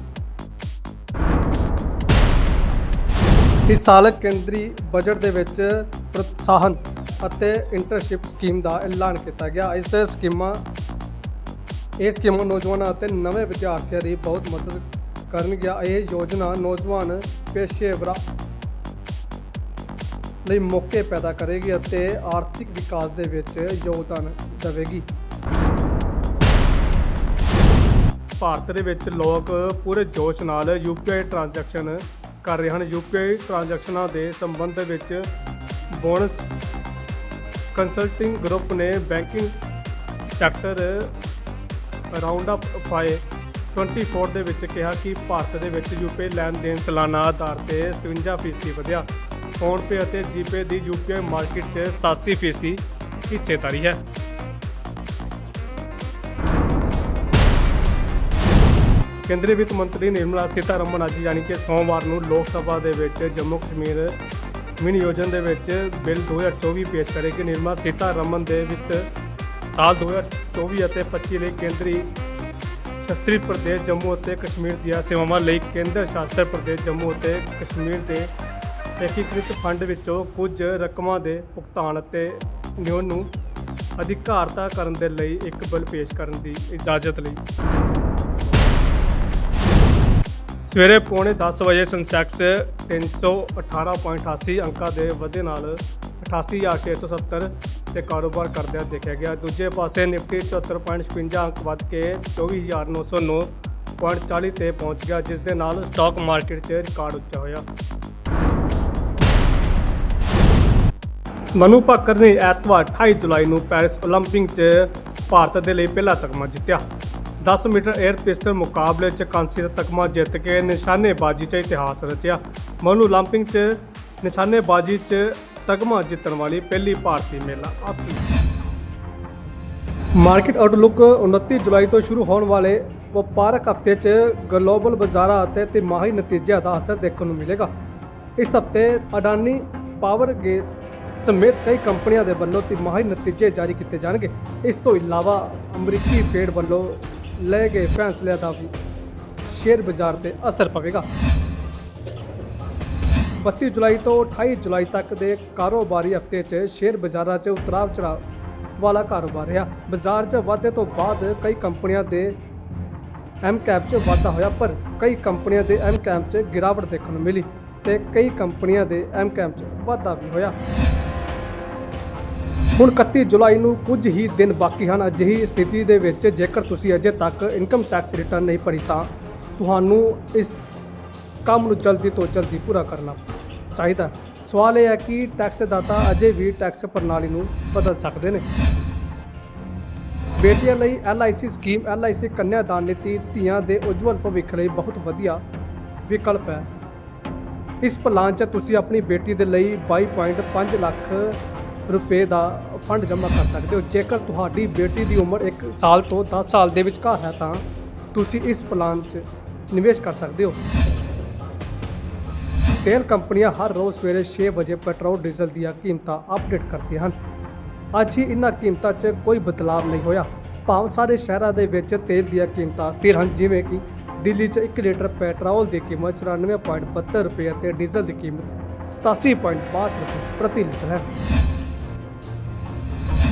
ਇਸ ਸਾਲ ਕੇਂਦਰੀ ਬਜਟ ਦੇ ਵਿੱਚ ਪ੍ਰੋਤਸਾਹਨ ਅਤੇ ਇੰਟਰਨਸ਼ਿਪ ਸਕੀਮ ਦਾ ਐਲਾਨ ਕੀਤਾ ਗਿਆ। ਇਸ ਸਕੀਮਾਂ ਇਹ ਸਕੀਮਾਂ ਨੌਜਵਾਨਾਂ ਅਤੇ ਨਵੇਂ ਵਿਦਿਆਰਥੀਆਂ ਦੀ ਬਹੁਤ ਮਦਦ ਕਰਨਗੀਆਂ ਇਹ ਯੋਜਨਾ ਨੌਜਵਾਨ ਪੇਸ਼ੇਵਰਾਂ ਲਈ ਮੌਕੇ ਪੈਦਾ ਕਰੇਗੀ ਅਤੇ ਆਰਥਿਕ ਵਿਕਾਸ ਦੇ ਵਿੱਚ ਯੋਗਦਾਨ ਦੇਵੇਗੀ। ਭਾਰਤ ਦੇ ਵਿੱਚ ਲੋਕ ਪੂਰੇ ਜੋਸ਼ ਨਾਲ ਯੂਪੀਆਈ ਟ੍ਰਾਂਜੈਕਸ਼ਨ ਕਰ ਰਹੇ ਹਨ। ਯੂਪੀਆਈ ਟ੍ਰਾਂਜੈਕਸ਼ਨਾਂ ਦੇ ਸੰਬੰਧ ਵਿੱਚ ਬੋਨਸ ਕੰਸਲਟਿੰਗ ਗਰੁੱਪ ਨੇ ਬੈਂਕਿੰਗ ਸੈਕਟਰ ਰਾਉਂਡ ਅਪ ਪਾਏ। 24 ਦੇ ਵਿੱਚ ਕਿਹਾ ਕਿ ਭਾਰਤ ਦੇ ਵਿੱਚ ਯੂਪੀਆਈ ਲੈਣ ਦੇਣ ਸਾਲਾਨਾ ਆਧਾਰ ਤੇ 57% ਵਧਿਆ। ਫੋਨਪੇ ਅਤੇ ਜੀਪੇ ਦੀ ਯੂਪੀਆਈ ਮਾਰਕੀਟ 'ਚ 87% ਹਿੱਸੇਦਾਰੀ ਹੈ। ਕੇਂਦਰੀ ਵਿੱਤ ਮੰਤਰੀ ਨਿਰਮਲਾ ਸੀਤਾਰਮਨ ਅੱਜ ਯਾਨੀ ਕਿ ਸੋਮਵਾਰ ਨੂੰ ਲੋਕ ਸਭਾ ਦੇ ਵਿੱਚ ਜੰਮੂ ਕਸ਼ਮੀਰ ਵਿਨਿਯੋਜਨ ਦੇ ਵਿੱਚ ਬਿੱਲ 2024 ਪੇਸ਼ ਕਰੇਗੀ। ਨਿਰਮਲਾ ਸੀਤਾਰਮਨ ਦੇ ਵਿੱਤ ਸਾਲ 2024 ਅਤੇ 25 ਲਈ ਕੇਂਦਰੀ ਸ਼ਾਸਤਰੀ ਪ੍ਰਦੇਸ਼, ਜੰਮੂ ਅਤੇ ਕਸ਼ਮੀਰ ਦੀਆਂ ਸੇਵਾਵਾਂ ਲਈ ਕੇਂਦਰ ਸ਼ਾਸਤ ਪ੍ਰਦੇਸ਼, ਜੰਮੂ ਅਤੇ ਕਸ਼ਮੀਰ ਦੇ ਏਕੀਕ੍ਰਿਤ ਫੰਡ ਵਿੱਚੋਂ ਕੁਝ ਰਕਮਾਂ ਦੇ ਭੁਗਤਾਨ ਅਤੇ ਨਿਯਮ ਨੂੰ ਅਧਿਕਾਰਤਾ ਕਰਨ ਦੇ ਲਈ ਇੱਕ ਬਿੱਲ ਪੇਸ਼ ਕਰਨ ਦੀ ਇਜਾਜ਼ਤ ਲਈ। ਸਵੇਰੇ ਪੌਣੇ 10 ਵਜੇ ਸੈਂਸੈਕਸ 318.88 ਅੰਕਾਂ ਦੇ ਵਧੇ ਨਾਲ 88670 ਤੇ ਕਾਰੋਬਾਰ ਕਰਦਿਆਂ ਦੇਖਿਆ ਗਿਆ। ਦੂਜੇ ਪਾਸੇ ਨਿਫਟੀ 74.56 ਅੰਕ ਵੱਧ ਕੇ 24909.40 ਤੇ ਪਹੁੰਚ ਗਿਆ, ਜਿਸ ਦੇ ਨਾਲ ਸਟਾਕ ਮਾਰਕੀਟ 'ਚ ਰਿਕਾਰਡ ਉੱਚਾ ਹੋਇਆ। ਮਨੂ ਭਾਕਰ ਨੇ ਐਤਵਾਰ 28 ਜੁਲਾਈ ਨੂੰ ਪੈਰਿਸ 올림픽 'ਚ ਭਾਰਤ ਦੇ ਲਈ ਪਹਿਲਾ ਤਗਮਾ ਜਿੱਤਿਆ। 10 ਮੀਟਰ 에ਅਰ ਪਿਸਟਲ ਮੁਕਾਬਲੇ 'ਚ ਕਾਂਸੀ ਦਾ ਤਗਮਾ ਜਿੱਤ ਕੇ ਨਿਸ਼ਾਨੇਬਾਜ਼ੀ 'ਚ ਇਤਿਹਾਸ ਰਚਿਆ। ਮਨੂ 올림픽 'ਚ ਨਿਸ਼ਾਨੇਬਾਜ਼ੀ 'ਚ ਤਗਮਾ ਜਿੱਤਣ ਵਾਲੀ ਪਹਿਲੀ ਭਾਰਤੀ ਮਹਿਲਾ ਆਤਮੀ ਮਾਰਕੀਟ ਆਊਟਲੁੱਕ 29 ਜੁਲਾਈ ਤੋਂ ਸ਼ੁਰੂ ਹੋਣ ਵਾਲੇ ਵਪਾਰਕ ਹਫ਼ਤੇ 'ਚ ਗਲੋਬਲ ਬਾਜ਼ਾਰਾਂ ਅਤੇ ਤਿਮਾਹੀ ਨਤੀਜਿਆਂ ਦਾ ਅਸਰ ਦੇਖਣ ਨੂੰ ਮਿਲੇਗਾ। ਇਸ ਹਫ਼ਤੇ ਅਡਾਨੀ ਪਾਵਰ ਗੇਟ ਸਮੇਤ ਕਈ ਕੰਪਨੀਆਂ ਦੇ ਵੱਲੋਂ ਤਿਮਾਹੀ ਨਤੀਜੇ ਜਾਰੀ ਕੀਤੇ ਜਾਣਗੇ। ਇਸ ਤੋਂ ਇਲਾਵਾ ਅਮਰੀਕੀ ਫੇਡ ਵੱਲੋਂ ਲਏ ਗਏ ਫੈਸਲਿਆਂ ਦਾ ਵੀ ਸ਼ੇਅਰ ਬਾਜ਼ਾਰ ਤੇ ਅਸਰ ਪਵੇਗਾ। 32 ਜੁਲਾਈ ਤੋਂ 28 ਜੁਲਾਈ ਤੱਕ ਦੇ ਕਾਰੋਬਾਰੀ ਹਫ਼ਤੇ 'ਚ ਸ਼ੇਅਰ ਬਾਜ਼ਾਰਾਂ 'ਚ ਉਤਰਾਅ ਚੜਾਅ ਵਾਲਾ ਕਾਰੋਬਾਰ ਰਿਹਾ ਬਾਜ਼ਾਰ 'ਚ ਵਾਧੇ ਤੋਂ ਬਾਅਦ ਕਈ ਕੰਪਨੀਆਂ ਦੇ ਐਮ ਕੈਪ 'ਚ ਵਾਧਾ ਹੋਇਆ ਪਰ ਕਈ ਕੰਪਨੀਆਂ ਦੇ ਐਮ ਕੈਪ 'ਚ ਗਿਰਾਵਟ ਦੇਖਣ ਨੂੰ ਮਿਲੀ ਤੇ ਕਈ ਕੰਪਨੀਆਂ ਦੇ ਐਮ ਕੈਪ 'ਚ ਵਾਧਾ ਵੀ ਹੋਇਆ ਹੁਣ 31 ਜੁਲਾਈ ਨੂੰ ਕੁਝ ਹੀ ਦਿਨ ਬਾਕੀ ਹਨ ਅਜਿਹੀ ਸਥਿਤੀ ਦੇ ਵਿੱਚ ਜੇਕਰ ਤੁਸੀਂ ਅਜੇ ਤੱਕ ਇਨਕਮ ਟੈਕਸ ਰਿਟਰਨ ਨਹੀਂ ਭਰੀ ਤਾਂ ਤੁਹਾਨੂੰ ਇਸ ਕੰਮ ਨੂੰ ਜਲਦੀ ਤੋਂ ਜਲਦੀ ਪੂਰਾ ਕਰਨਾ ਚਾਹੀਦਾ। ਸਵਾਲ ਇਹ ਹੈ ਕਿ ਟੈਕਸ ਦਾਤਾ ਅਜੇ ਵੀ ਟੈਕਸ ਪ੍ਰਣਾਲੀ ਨੂੰ ਬਦਲ ਸਕਦੇ ਨੇ। ਬੇਟੀਆਂ ਲਈ LIC ਸਕੀਮ LIC ਕੰਨਿਆਦਾਨ ਨੀਤੀ, ਧੀਆਂ ਦੇ ਉਜਵਲ ਭਵਿੱਖ ਲਈ ਬਹੁਤ ਵਧੀਆ ਵਿਕਲਪ ਹੈ। ਇਸ ਪਲਾਨ 'ਚ ਤੁਸੀਂ ਆਪਣੀ ਬੇਟੀ ਦੇ ਲਈ 22.5 ਲੱਖ ਰੁਪਏ ਦਾ ਫੰਡ ਜਮ੍ਹਾਂ ਕਰ ਸਕਦੇ ਹੋ। ਜੇਕਰ ਤੁਹਾਡੀ ਬੇਟੀ ਦੀ ਉਮਰ 1 ਸਾਲ ਤੋਂ 10 ਸਾਲ ਦੇ ਵਿਚਕਾਰ ਹੈ ਤਾਂ ਤੁਸੀਂ ਇਸ ਪਲਾਨ 'ਚ ਨਿਵੇਸ਼ ਕਰ ਸਕਦੇ ਹੋ। ਤੇਲ ਕੰਪਨੀਆਂ ਹਰ ਰੋਜ਼ ਸਵੇਰੇ 6 ਵਜੇ ਪੈਟਰੋਲ, ਡੀਜ਼ਲ ਦੀਆਂ ਕੀਮਤਾਂ ਅਪਡੇਟ ਕਰਦੀਆਂ ਹਨ। ਅੱਜ ਹੀ ਇਹਨਾਂ ਕੀਮਤਾਂ 'ਚ ਕੋਈ ਬਦਲਾਅ ਨਹੀਂ ਹੋਇਆ। ਭਾਵੇਂ ਸਾਰੇ ਸ਼ਹਿਰਾਂ ਦੇ ਵਿੱਚ ਤੇਲ ਦੀਆਂ ਕੀਮਤਾਂ ਸਥਿਰ ਹਨ। ਜਿਵੇਂ ਕਿ ਦਿੱਲੀ 'ਚ 1 ਲੀਟਰ ਪੈਟਰੋਲ ਦੀ ਕੀਮਤ 94.72 ਰੁਪਏ ਅਤੇ ਡੀਜ਼ਲ ਦੀ ਕੀਮਤ 87.62 ਰੁਪਏ ਪ੍ਰਤੀ ਲੀਟਰ ਹੈ।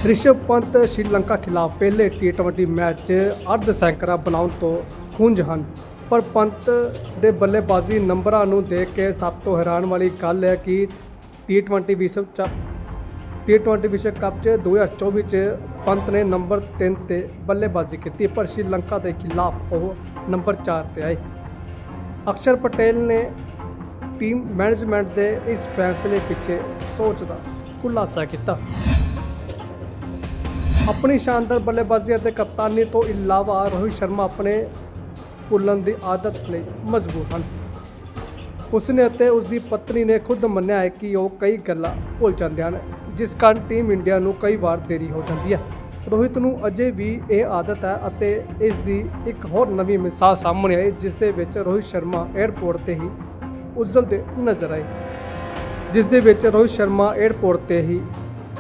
ਰਿਸ਼ਵ ਪੰਤ ਸ਼੍ਰੀਲੰਕਾ ਖਿਲਾਫ ਪਹਿਲੇ ਟੀ20 ਮੈਚ 'ਚ ਅਰਧ ਸੈਂਕੜਾ ਬਣਾਉਣ ਤੋਂ ਖੁੰਝ ਹਨ। ਪਰ ਪੰਤ ਦੇ ਬੱਲੇਬਾਜ਼ੀ ਨੰਬਰਾਂ ਨੂੰ ਦੇਖ ਕੇ ਸਭ ਤੋਂ ਹੈਰਾਨ ਵਾਲੀ ਗੱਲ ਹੈ ਕਿ ਟੀ20 ਵਿਸ਼ਵ ਚ ਟੀ20 ਵਿਸ਼ਵ ਕੱਪ 'ਚ 2024 'ਚ ਪੰਤ ਨੇ ਨੰਬਰ 3 ਤੇ ਬੱਲੇਬਾਜ਼ੀ ਕੀਤੀ, ਪਰ ਸ਼੍ਰੀਲੰਕਾ ਦੇ ਖਿਲਾਫ ਉਹ ਨੰਬਰ 4 ਤੇ ਆਏ। ਅਕਸ਼ਰ ਪਟੇਲ ਨੇ ਟੀਮ ਮੈਨੇਜਮੈਂਟ ਦੇ ਇਸ ਫੈਸਲੇ ਪਿੱਛੇ ਸੋਚ ਦਾ ਖੁਲਾਸਾ ਕੀਤਾ। ਆਪਣੀ ਸ਼ਾਨਦਾਰ ਬੱਲੇਬਾਜ਼ੀ ਅਤੇ ਕਪਤਾਨੀ ਤੋਂ ਇਲਾਵਾ ਰੋਹਿਤ ਸ਼ਰਮਾ ਆਪਣੇ ਭੁੱਲਣ ਦੀ ਆਦਤ ਲਈ ਮਜ਼ਬੂਰ ਹਨ। ਉਸਨੇ ਅਤੇ ਉਸ ਦੀ ਪਤਨੀ ਨੇ ਖੁਦ ਮੰਨਿਆ ਹੈ ਕਿ ਉਹ ਕਈ ਗੱਲਾਂ ਭੁੱਲ ਜਾਂਦੇ ਹਨ, ਜਿਸ ਕਾਰਨ ਟੀਮ ਇੰਡੀਆ ਨੂੰ ਕਈ ਵਾਰ ਦੇਰੀ ਹੋ ਜਾਂਦੀ ਹੈ। ਰੋਹਿਤ ਨੂੰ ਅਜੇ ਵੀ ਇਹ ਆਦਤ ਹੈ ਅਤੇ ਇਸ ਦੀ ਇੱਕ ਹੋਰ ਨਵੀਂ ਮਿਸਾਲ ਸਾਹਮਣੇ ਆਈ, ਜਿਸ ਦੇ ਵਿੱਚ ਰੋਹਿਤ ਸ਼ਰਮਾ 에ਅਰਪੋਰਟ ਤੇ ਹੀ ਉਜਲਦੇ ਨਜ਼ਰ ਆਏ। ਜਿਸ ਦੇ ਵਿੱਚ ਰੋਹਿਤ ਸ਼ਰਮਾ 에ਅਰਪੋਰਟ ਤੇ ਹੀ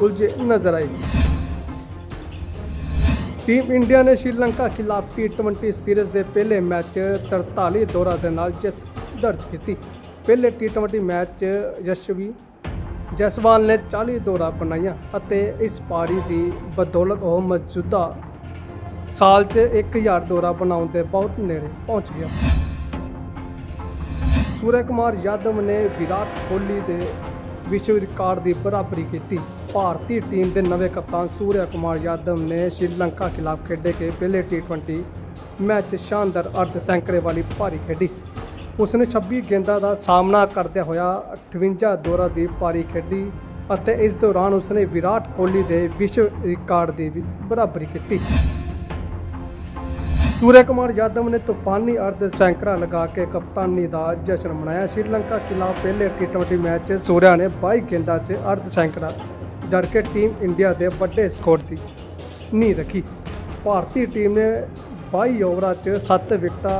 ਉਲਝੇ ਨਜ਼ਰ ਆਏ। ਟੀਮ ਇੰਡੀਆ ਨੇ ਸ਼੍ਰੀਲੰਕਾ ਖਿਲਾਫ T20 ਸੀਰੀਜ਼ ਦੇ ਪਹਿਲੇ ਮੈਚ 'ਚ 43 ਦੌਰਾ ਦੇ ਨਾਲ ਜਿੱਤ ਦਰਜ ਕੀਤੀ। ਪਹਿਲੇ T20 ਮੈਚ 'ਚ ਯਸ਼ਵੀ ਜਸਵਾਲ ਨੇ 40 ਦੌਰਾ ਬਣਾਈਆਂ ਅਤੇ ਇਸ ਪਾਰੀ ਦੀ ਬਦੌਲਤ ਉਹ ਮੌਜੂਦਾ ਸਾਲ 'ਚ 1000 ਦੌਰਾ ਬਣਾਉਣ ਦੇ ਬਹੁਤ ਨੇੜੇ ਪਹੁੰਚ ਗਿਆ। ਸੂਰਜ ਕੁਮਾਰ ਯਾਦਵ ਨੇ ਵਿਰਾਟ ਕੋਹਲੀ ਦੇ ਵਿਸ਼ਵ ਰਿਕਾਰਡ ਦੀ ਬਰਾਬਰੀ ਕੀਤੀ। ਭਾਰਤੀ ਟੀਮ ਦੇ ਨਵੇਂ ਕਪਤਾਨ ਸੂਰਿਆ ਕੁਮਾਰ ਯਾਦਵ ਨੇ ਸ਼੍ਰੀਲੰਕਾ ਖਿਲਾਫ ਖੇਡੇ ਗਏ ਪਹਿਲੇ T20 ਮੈਚ 'ਚ ਸ਼ਾਨਦਾਰ ਅਰਧ ਸੈਂਕੜੇ ਵਾਲੀ ਭਾਰੀ ਖੇਡੀ। ਉਸਨੇ 26 ਗੇਂਦਾਂ ਦਾ ਸਾਹਮਣਾ ਕਰਦਿਆਂ ਹੋਇਆ 58 ਦੌਰਾ ਦੀ ਪਾਰੀ ਖੇਡੀ ਅਤੇ ਇਸ ਦੌਰਾਨ ਉਸਨੇ ਵਿਰਾਟ ਕੋਹਲੀ ਦੇ ਵਿਸ਼ਵ ਰਿਕਾਰਡ ਦੀ ਵੀ ਬਰਾਬਰੀ ਕੀਤੀ। ਸੂਰਿਆ ਕੁਮਾਰ ਯਾਦਵ ਨੇ ਤੂਫਾਨੀ ਅਰਧ ਸੈਂਕੜਾ ਲਗਾ ਕੇ ਕਪਤਾਨੀ ਦਾ ਜਸ਼ਨ ਮਨਾਇਆ। ਸ਼੍ਰੀਲੰਕਾ ਖਿਲਾਫ ਪਹਿਲੇ T20 ਮੈਚ 'ਚ ਸੂਰਿਆ ਨੇ 22 ਗੇਂਦਾਂ 'ਚ ਅਰਧ ਸੈਂਕੜਾ ਜੜ ਕੇ ਟੀਮ ਇੰਡੀਆ ਦੇ ਵੱਡੇ ਸਕੋਰ ਦੀ ਨੀਂਹ ਰੱਖੀ। ਭਾਰਤੀ ਟੀਮ ਨੇ 22 ਓਵਰਾਂ 'ਚ 7 ਵਿਕਟਾਂ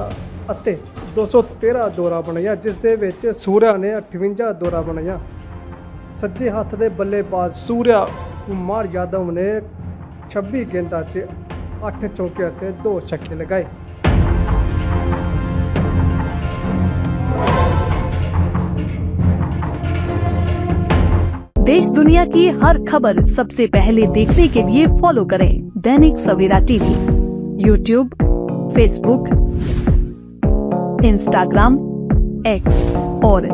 ਅਤੇ 213 ਦੌਰਾ ਬਣਾਇਆ ਜਿਸ ਦੇ ਵਿੱਚ ਸੂਰਿਆ ਨੇ 58 ਦੌਰਾ ਬਣਾਇਆ ਸੱਜੇ ਹੱਥ ਦੇ ਬੱਲੇਬਾਜ਼ ਸੂਰਿਆ ਕੁਮਾਰ ਯਾਦਵ ਨੇ 26 ਗੇਂਦਾਂ 'ਚ अठ चौके होते दो छक्के लगाए। देश दुनिया की हर खबर सबसे पहले देखने के लिए फॉलो करें Dainik Savera TV. YouTube Facebook Instagram X और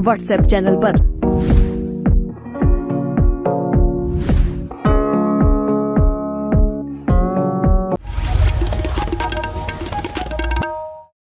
व्हाट्सएप चैनल पर।